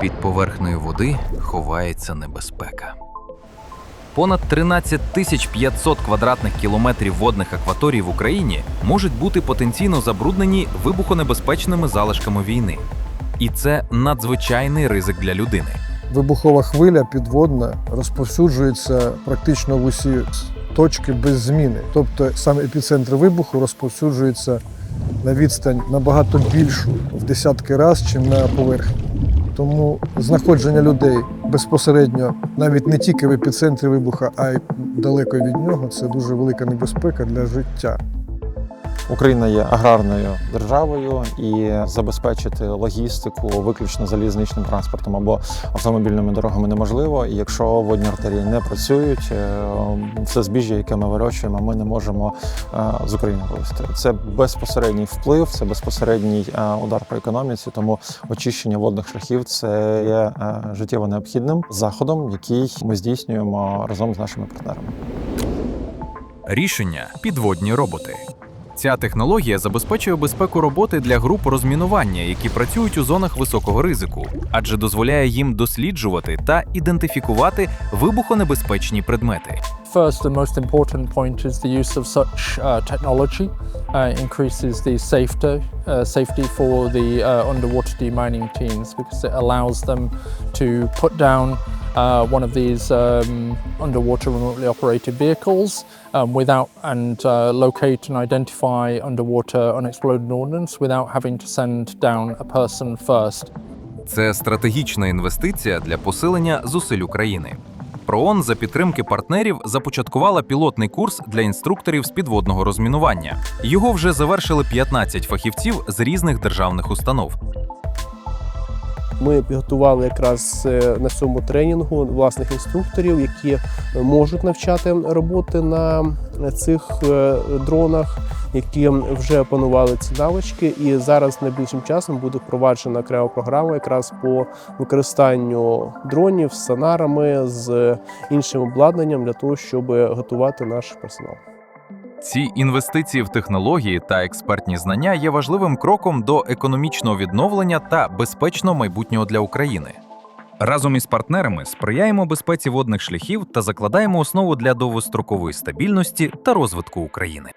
Під поверхнею води ховається небезпека. Понад 13 тисяч 500 квадратних кілометрів водних акваторій в Україні можуть бути потенційно забруднені вибухонебезпечними залишками війни. І це надзвичайний ризик для людини. Вибухова хвиля підводна розповсюджується практично в усі точки без зміни. Тобто сам епіцентр вибуху розповсюджується на відстань набагато більшу в десятки разів, ніж на поверхні. Тому знаходження людей безпосередньо навіть не тільки в епіцентрі вибуха, а й далеко від нього це дуже велика небезпека для життя. Україна є аграрною державою і забезпечити логістику виключно залізничним транспортом або автомобільними дорогами неможливо. І якщо водні артерії не працюють, е, все збіжжя, яке ми вирощуємо, ми не можемо е, з України вивезти. Це безпосередній вплив, це безпосередній е, удар по економіці. Тому очищення водних шляхів це є життєво необхідним заходом, який ми здійснюємо разом з нашими партнерами. Рішення підводні роботи. Ця технологія забезпечує безпеку роботи для груп розмінування, які працюють у зонах високого ризику, адже дозволяє їм досліджувати та ідентифікувати вибухонебезпечні предмети. First and most important point is the use of such uh, technology uh, increases the safety uh, safety for the uh, underwater demining teams because it allows them to put down uh, one of these um, underwater remotely operated vehicles um, without and uh, locate and identify underwater unexploded ordnance without having to send down a person first. Це стратегічна інвестиція для посилення зусиль України. ПРООН за підтримки партнерів започаткувала пілотний курс для інструкторів з підводного розмінування. Його вже завершили 15 фахівців з різних державних установ. Ми підготували якраз е, на цьому тренінгу власних інструкторів, які можуть навчати роботи на цих е, дронах, які вже опанували ці навички. І зараз найближчим часом буде впроваджена окрема програма якраз по використанню дронів з сонарами, з іншим обладнанням для того, щоб готувати наш персонал. Ці інвестиції в технології та експертні знання є важливим кроком до економічного відновлення та безпечного майбутнього для України. Разом із партнерами сприяємо безпеці водних шляхів та закладаємо основу для довгострокової стабільності та розвитку України.